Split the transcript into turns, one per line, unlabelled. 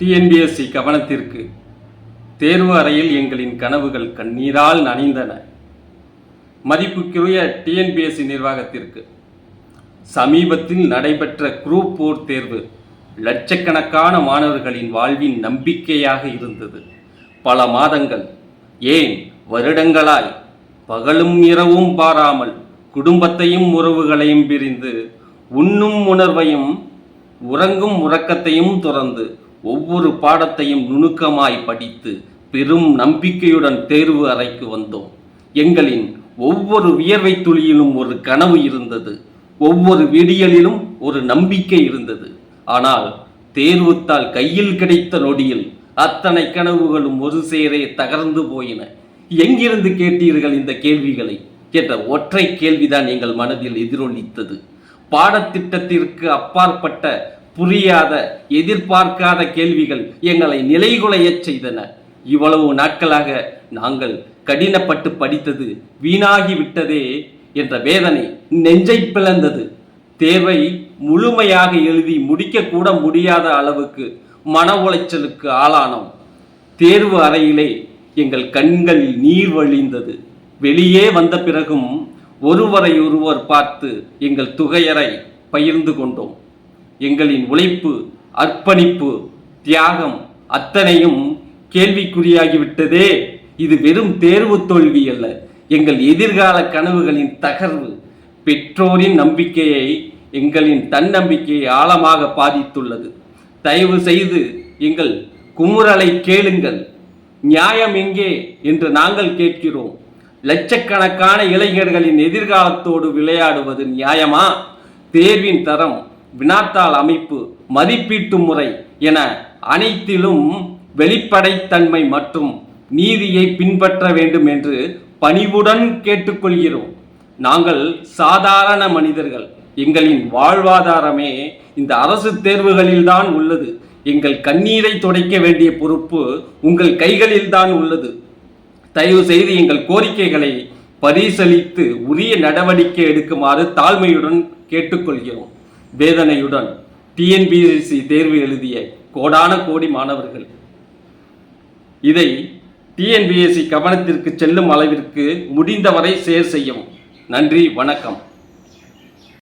TNPSC கவனத்திற்கு தேர்வு அறையில் எங்களின் கனவுகள் கண்ணீரால் நனைந்தன. மதிப்புக்குரிய டிஎன்பிஎஸ்சி நிர்வாகத்திற்கு சமீபத்தில் நடைபெற்ற குரூப் போர் தேர்வு லட்சக்கணக்கான மாணவர்களின் வாழ்வின் நம்பிக்கையாக இருந்தது. பல மாதங்கள் ஏன் வருடங்களாய் பகலும் இரவும் பாராமல் குடும்பத்தையும் உறவுகளையும் பிரிந்து உண்ணும் உணர்வையும் உறங்கும் உறக்கத்தையும் துறந்து ஒவ்வொரு பாடத்தையும் நுணுக்கமாய் படித்து பெரும் நம்பிக்கையுடன் தேர்வு அறைக்கு வந்தோம். எங்களின் ஒவ்வொரு வியர்வை துளியிலும் ஒரு கனவு இருந்தது. ஒவ்வொரு விடியலிலும் ஒரு நம்பிக்கை இருந்தது. ஆனால் தேர்வுத்தால் கையில் கிடைத்த நொடியில் அத்தனை கனவுகளும் ஒரு சேரே தகர்ந்து போயின. எங்கிருந்து கேட்டீர்கள் இந்த கேள்விகளை? என்ற ஒற்றை கேள்விதான் எங்கள் மனதில் எதிரொலித்தது. பாடத்திட்டத்திற்கு அப்பாற்பட்ட புரியாத எதிர்பார்க்காத கேள்விகள் எங்களை நிலைகுலையச் செய்தன. இவ்வளவு நாட்களாக நாங்கள் கடினப்பட்டு படித்தது வீணாகி விட்டதே என்ற வேதனை நெஞ்சை பிளந்தது. தேர்வை முழுமையாக எழுதி முடிக்கக்கூட முடியாத அளவுக்கு மன உளைச்சலுக்கு ஆளானோம். தேர்வு அறையிலே எங்கள் கண்களில் நீர் வழிந்தது. வெளியே வந்த பிறகும் ஒருவரை ஒருவர் பார்த்து எங்கள் துகையரை பகிர்ந்து கொண்டோம். எங்களின் உழைப்பு அர்ப்பணிப்பு தியாகம் அத்தனையும் கேள்விக்குறியாகிவிட்டதே. இது வெறும் தேர்வு தோல்வி அல்ல. எங்கள் எதிர்கால கனவுகளின் தகர்வு பெற்றோரின் நம்பிக்கையை எங்களின் தன்னம்பிக்கையை ஆழமாக பாதித்துள்ளது. தயவு செய்து எங்கள் குமுறலை கேளுங்கள். நியாயம் எங்கே என்று நாங்கள் கேட்கிறோம். லட்சக்கணக்கான இளைஞர்களின் எதிர்காலத்தோடு விளையாடுவது நியாயமா? தேர்வின் தரம் வினாத்தாள் அமைப்பு மதிப்பீட்டு முறை என அனைத்திலும் வெளிப்படைத்தன்மை மற்றும் நீதியை பின்பற்ற வேண்டும் என்று பணிவுடன் கேட்டுக்கொள்கிறோம். நாங்கள் சாதாரண மனிதர்கள். எங்களின் வாழ்வாதாரமே இந்த அரசு தேர்வுகளில்தான் உள்ளது. எங்கள் கண்ணீரை துடைக்க வேண்டிய பொறுப்பு உங்கள் கைகளில்தான் உள்ளது. தயவு செய்து எங்கள் கோரிக்கைகளை பரிசீலித்து உரிய நடவடிக்கை எடுக்குமாறு தாழ்மையுடன் கேட்டுக்கொள்கிறோம். வேதனையுடன் டிஎன்பிஎஸ்சி தேர்வு எழுதிய கோடான கோடி மாணவர்கள். இதை டிஎன்பிஎஸ்சி கவனத்திற்கு செல்லும் அளவிற்கு முடிந்தவரை சேர் செய்யவும் நன்றி வணக்கம்.